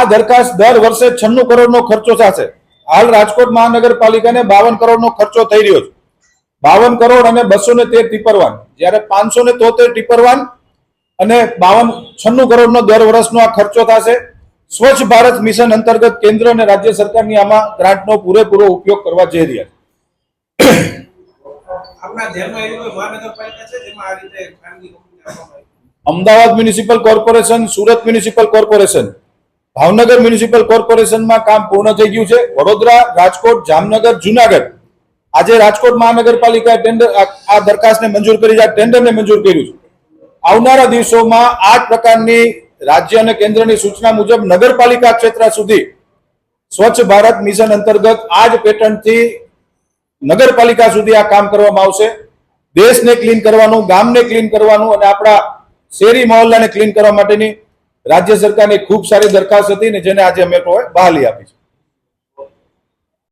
આ દરખાસ્ત દર વર્ષે છન્નું કરોડનો ખર્ચો થશે. હાલ રાજકોટ મહાનગરપાલિકાને બાવન કરોડનો ખર્ચો થઈ રહ્યો છે. બાવન કરોડ અને બસો ને તેર ટીપરવાન. જ્યારે પાંચસો ને તોતેર ટીપરવાન અને બાવન છન્નું કરોડનો દર વર્ષનો આ ખર્ચો થશે. સ્વચ્છ ભારત મિશન અંતર્ગત કેન્દ્ર અને રાજ્ય સરકારની આમાં ગ્રાન્ટનો પૂરેપૂરો ઉપયોગ કરવા જઈ રહ્યા છે. Ahmedabad municipal corporation Surat municipal corporation Bhavnagar municipal કોર્પોરેશનમાં કામ પૂર્ણ થઈ ગયું છે. વડોદરા, રાજકોટ, જામનગર, જુનાગઢ. આજે રાજકોટ મહાનગરપાલિકાએ ટેન્ડર આ દરખાસ્તને મંજૂર કરી છે. આ ટેન્ડરને મંજૂર કર્યું છે. આવનારા દિવસોમાં આ પ્રકારની રાજ્ય અને કેન્દ્રની સૂચના મુજબ નગરપાલિકા ક્ષેત્ર સુધી સ્વચ્છ ભારત મિશન અંતર્ગત આ જ પેટર્નથી નગરપાલિકા સુધી આ કામ કરવામાં આવશે. દેશને ક્લીન કરવાનું, ગામને ક્લીન કરવાનું અને આપણા શેરી મહોલ્લાને ક્લીન કરવા માટેની રાજ્ય સરકારની ખૂબ સારી દરખાસ્ત હતી ને જેને આજે અમે બહાલી આપી છે